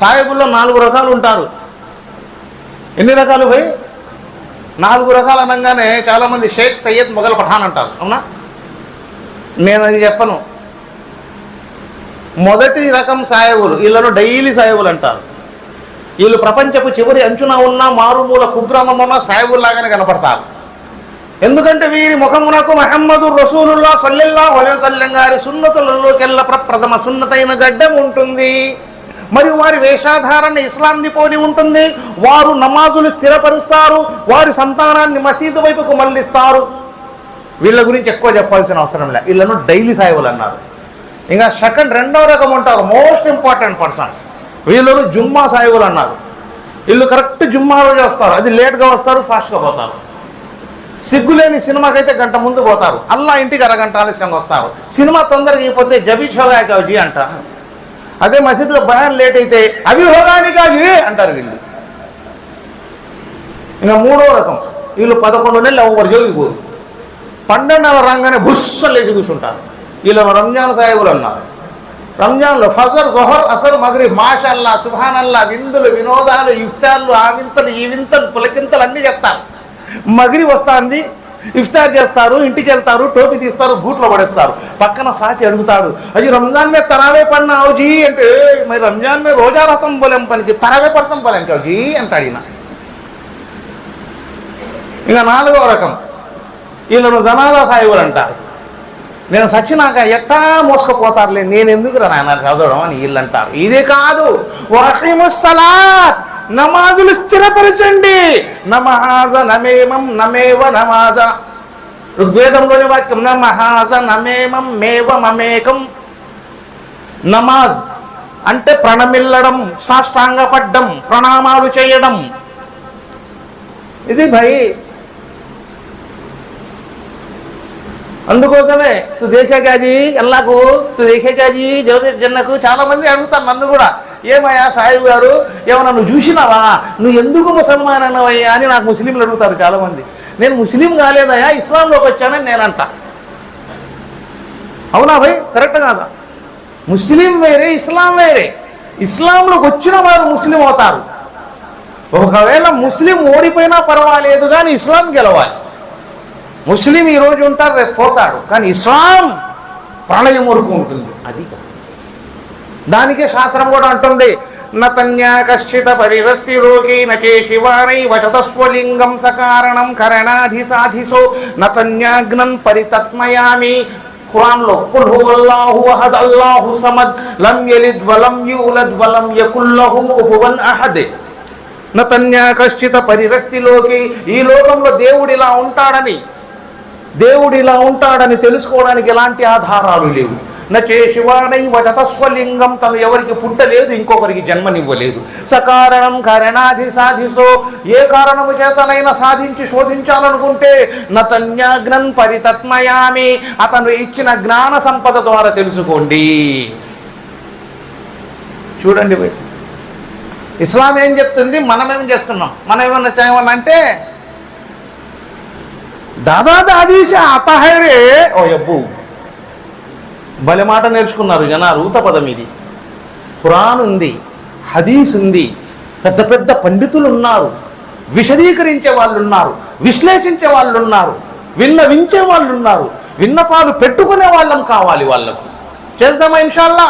సాహెబుల్లో నాలుగు రకాలు ఉంటారు. ఎన్ని రకాలు భయ్? నాలుగు రకాలు అనగానే చాలామంది షేక్ సయ్యద్ మొఘల్ పఠాన్ అంటారు. అవునా? నేను అది చెప్పను. మొదటి రకం సాయబులు వీళ్ళను డైలీ సాయబులు అంటారు. వీళ్ళు ప్రపంచపు చివరి అంచున ఉన్న మారుమూల కుగ్రామమున సాయబుల్లాగానే కనపడతారు. ఎందుకంటే వీరి ముఖమునకు మహమ్మదు రసూలుల్లా సల్లెల్లా వలసల్లెం గారి సున్నతులలోకెల్ల ప్రప్రథమ సున్నతైన గడ్డం ఉంటుంది. మరియు వారి వేషాధారణ ఇస్లాంని పోలి ఉంటుంది. వారు నమాజులు స్థిరపరుస్తారు. వారి సంతానాన్ని మసీదు వైపుకు మళ్ళిస్తారు. వీళ్ళ గురించి ఎక్కువ చెప్పాల్సిన అవసరం లే. వీళ్ళను డైలీ సాయిబులు అన్నారు. ఇంకా సెకండ్ రెండవ రకం ఉంటారు. Most important persons. వీళ్ళను జుమ్మా సాయిబులు అన్నారు. వీళ్ళు కరెక్ట్ జుమ్మా రోజు వస్తారు. అది లేట్గా వస్తారు ఫాస్ట్గా పోతారు. సిగ్గులేని సినిమాకైతే గంట ముందు పోతారు. అల్లా ఇంటికి అరగంట ఆలస్యంగా వస్తారు. సినిమా తొందరగా అయిపోతే జబీ షోగా అంటారు అదే మసీదులో బయాన్ లేట్ అయితే అవి అంటారు వీళ్ళు. ఇంకా మూడో రకం వీళ్ళు పదకొండు నెలలు ఎవరు జోలికి పోరు. పన్నెండవ రాగానే భుస్సలు లేచి కూర్చుంటారు. వీళ్ళు రంజాన్ సాహిబులు అన్నారు. రంజాన్లో ఫజర్ జొహర్ అసలు మగరి మాషల్లా సుభానల్లా విందులు వినోదాలు ఇఫ్తార్లు ఆ వింతలు ఈ వింతలు పులకింతలు అన్నీ చెప్తారు. మగిరి వస్తుంది ఇఫ్తార్ చేస్తారు ఇంటికి వెళ్తారు టోపీ తీస్తారు గూట్లో పడేస్తారు. పక్కన సాతి అడుగుతాడు అది రంజాన్ మీద తరావే పడినా జీ అంటే మరి రంజాన్ మీద రోజా రథం పోలేం పనికి తరావే పడతాం పోలేం జీ? అంటాడు ఈయన ఇంకా నాలుగో రకం వీళ్ళను జనాదా సాయిబులు అంటారు. నేను సచ్చినాక ఎట్టా మోసుకుపోతారులే నేను ఎందుకు రా నాయన చదవడం అని వీళ్ళు అంటారు ఇదే కాదు సలాత్ నమాజులు స్థిరపరచండి. నమహాజ నమేమం నమేవ నమాజ. ఋగ్వేదంలోని వాక్యం నమహాజ నమేమం మేవ మమేకం. నమాజ్ అంటే ప్రణమిల్లడం సాష్టాంగపడ్డం ప్రణామాలు చేయడం. ఇది భయ్. అందుకోసమే తు దేశేగా ఎల్లాకు తు దేశేగా జీ జన్నకు చాలా మంది అడుగుతారు నన్ను కూడా. ఏమయ్యా సాయిబు గారు? ఏమన్నా నువ్వు చూసినావా? నువ్వు ఎందుకు ముసల్మాన్ అన్నవయ్యా అని నాకు ముస్లింలు అడుగుతారు చాలామంది. నేను ముస్లిం కాలేదయ్యా ఇస్లాంలోకి వచ్చానని నేనంట. అవునా భయ్? కరెక్ట్ కాదా? ముస్లిం వేరే ఇస్లాం వేరే. ఇస్లాంలోకి వచ్చిన వారు ముస్లిం అవుతారు. ఒకవేళ ముస్లిం ఓడిపోయినా పర్వాలేదు కానీ ఇస్లాం గెలవాలి. ముస్లిం ఈ రోజు ఉంటారు రేపు పోతాడు కానీ ఇస్లాం ప్రళయం వరకు ఉంటుంది. అది దానికే శాస్త్రం కూడా అంటుంది. నతన్యా కశ్చిత పరిరస్తి రోగి నచే శివానై వచతస్వలింగం సకారణం కరణాధి సాధిసో నతన్యాగ్నం పరితత్మయామి. ఖురాన్లో కుల్ హువల్లాహు అహద్ అల్లాహు సమద్ లం యలిద్ వలం యూలద్ వలం యకుల్లహు కుఫువన్ అహద్. నతన్యా కశ్చిత పరిరస్తిలోకి ఈ లోకంలో దేవుడు ఇలా ఉంటాడని దేవుడు ఇలా ఉంటాడని తెలుసుకోవడానికి ఎలాంటి ఆధారాలు లేవు. నచే శివానైవ వచతస్వలింగం తను ఎవరికి పుట్టలేదు ఇంకొకరికి జన్మనివ్వలేదు. సకారణం కరణాధి సాధిసో ఏ కారణము చేతనైనా సాధించి శోధించాలనుకుంటే నతన్యాగ్నం పరితత్మయామి అతను ఇచ్చిన జ్ఞాన సంపద ద్వారా తెలుసుకోండి. చూడండి ఇస్లాం ఏం చెప్తుంది? మనం ఏం చేస్తున్నాం? మనం ఏమన్నా చేయమనంటే అంటే దాదా దాదీసే అతహరే ఓ అబ్బు భలే మాట నేర్చుకున్నారు జనాలు ఊత పదం ఇది ఖురాన్ ఉంది హదీస్ ఉంది పెద్ద పెద్ద పండితులు ఉన్నారు విశదీకరించే వాళ్ళు ఉన్నారు విశ్లేషించే వాళ్ళు ఉన్నారు విన్నవించే వాళ్ళు ఉన్నారు విన్నపాలు పెట్టుకునే వాళ్ళం కావాలి వాళ్ళకు. చేద్దామా ఇన్షాల్లా?